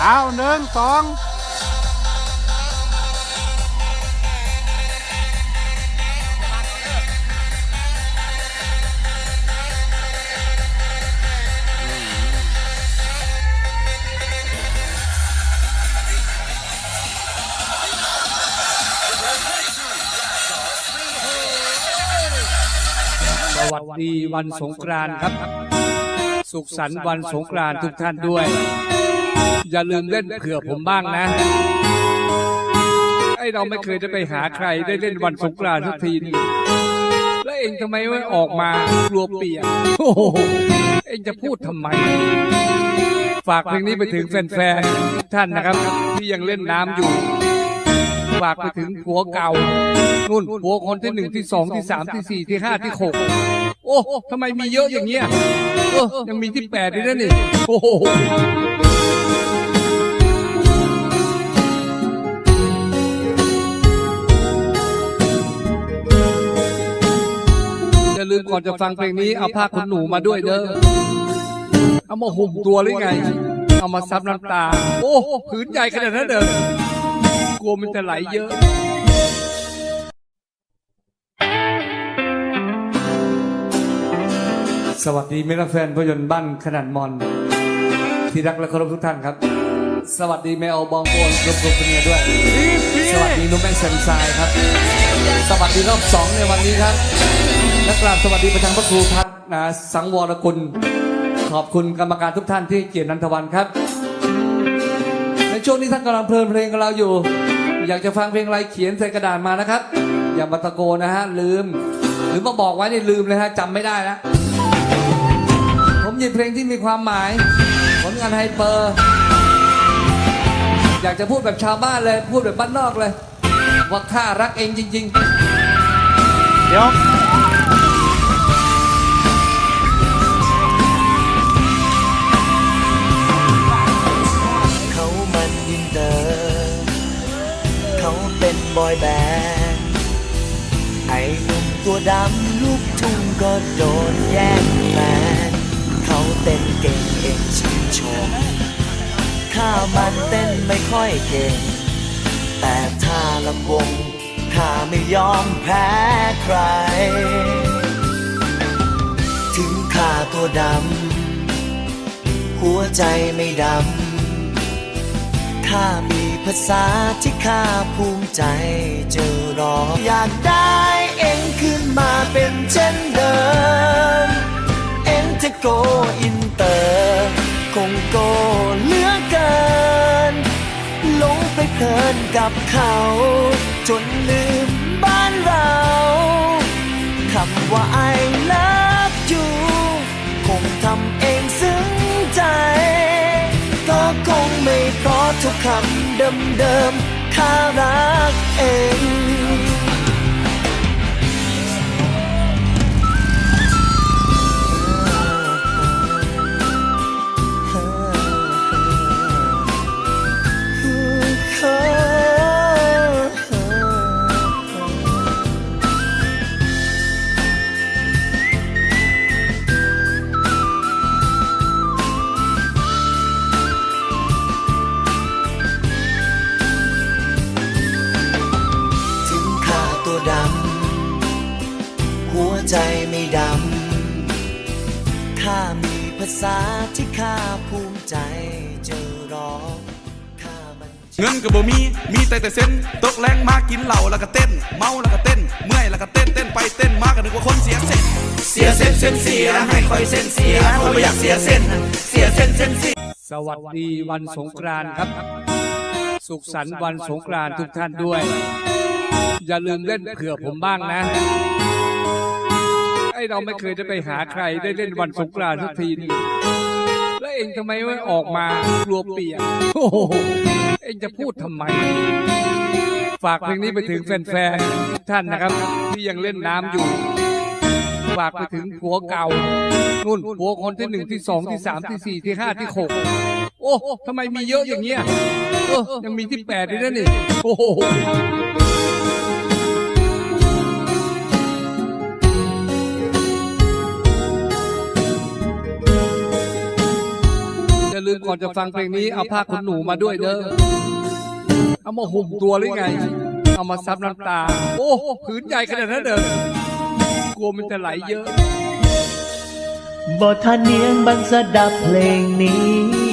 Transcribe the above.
เอาหนึ่งสองสวัสดีวันสงกรานต์ครับ สุขสันต์วันสงกรานต์ทุกท่านด้วย อย่าลืมเล่นเผื่อผมบ้างนะ ไอเราไม่เคยได้ไปหาใครได้เล่นวันสงกรานต์ทุกทีนึงแล้วเองทำไมไม่ออกมากลัวเปียกโอ้โหเองจะพูดทำไม ฝากเพลงนี้ไปถึงแฟนๆท่านนะครับ ที่ยังเล่นน้ำอยู่ ฝากไปถึงผัวเก่านุ่นผัวคนที่หนึ่งที่สองที่สามที่สี่ที่ห้าที่หกโอ้ทำไมมีเยอะอย่างเงี้ยยังมีที่แปดด้วยนะนี่โอ้ อย่าลืมก่อนจะฟังเพลงนี้เอาผ้าขนหนูมาด้วยเด้อเอามาห่มตัวหรือไง เอามาซับน้ำตา โอ้ผืนใหญ่ขนาดนั้นเด้อกลัวมันจะไหลเยอะสวัสดีมิตรแฟนภาพยนตร์บ้านขนาดมอน ที่รักและเคารพทุกท่านครับ สวัสดีแมวบองโอนรบกวนเนียด้วย สวัสดีนุ่มแม่งเซนทรายครับ สวัสดีรอบสองในวันนี้ครับ และกราบสวัสดีประธานพระครูพัฒนะสังวรกุล ขอบคุณกรรมการทุกท่านที่เกียรตินันทวันครับ ในช่วงนี้ท่านกำลังเพลินเพลงกับเราอยู่ อยากจะฟังเพลงอะไรเขียนใส่กระดาษมานะครับ อย่ามาตะโกนนะฮะลืม หรือมาบอกไว้นี่ลืมเลยฮะจำไม่ได้แล้วผมหยิบเพลงที่มีความหมาย ผลงานไฮเปอร์ อยากจะพูดแบบชาวบ้านเลย พูดแบบบ้านนอกเลย ว่าข้ารักเองจริงเดี๋ยว บอยแบนด์ไอ้หนุ่มตัวดำลูกทุ่งก็โดนแย่งแฟนเขาเต้นเก่งเองชื่นชมข้ามันเต้นไม่ค่อยเก่ง แต่ถ้าลำวงข้าไม่ยอมแพ้ใคร ถึงข้าตัวดำ หัวใจไม่ดำข้ามี ภาษาที่ข้าภูมิใจจะร้องอยากได้เองขึ้นมาเป็นเช่นเดิม เอ็นจะโกอินเตอร์คงโกเหลือเกินหลงไปเพลินกับเขา จนลืมบ้านเรา คำเดิมๆข้ารักเอง ข้ามีภาษาที่ข้าภูมิใจจะร้องข้ามันเงินก็บ่มี มีแต่แต่เส้น ตกแรงมากินเหล้าแล้วก็เต้น เมาแล้วก็เต้น เมื่อยแล้วก็เต้น เต้นไปเต้นมาก็นึกว่าคนเสียเส้น เสียเส้นเส้นเสีย ให้คอยเส้นเสียคอยบ่อยากเสียเส้น เสียเส้นเส้นเสียๆสวัสดีวันสงกรานต์ครับ สุขสันต์วันสงกรานต์ทุกท่านด้วย อย่าลืมเล่นเผื่อผมบ้างนะ ไอเราไม่เคยได้ไปหาใครได้เล่นวันสงกรานต์ทุกทีนึงแล้วเองทำไมไม่ออกมากลัวเปียกโอ้โหเองจะพูดทำไม ฝากเพลงนี้ไปถึงแฟนๆทุกท่านนะครับ ที่ยังเล่นน้ำอยู่ ฝากไปถึงผัวเก่านุ่นผัวคนที่หนึ่งที่สองที่สามที่สี่ที่ห้าที่หกโอ้ทำไมมีเยอะอย่างเงี้ยเออยังมีที่แปดด้วยนะนี่โอ้โห มก่อนจะฟังเพลงนี้เอาผ้าขนหนูมาด้วยเด้อเอามาห่มตัวหรือไง เอามาซับน้ำตา โอ้ผืนใหญ่ขนาดนั้นเด้อกลัวมันจะไหลเยอะบททันเนียงบังสดับเพลงนี้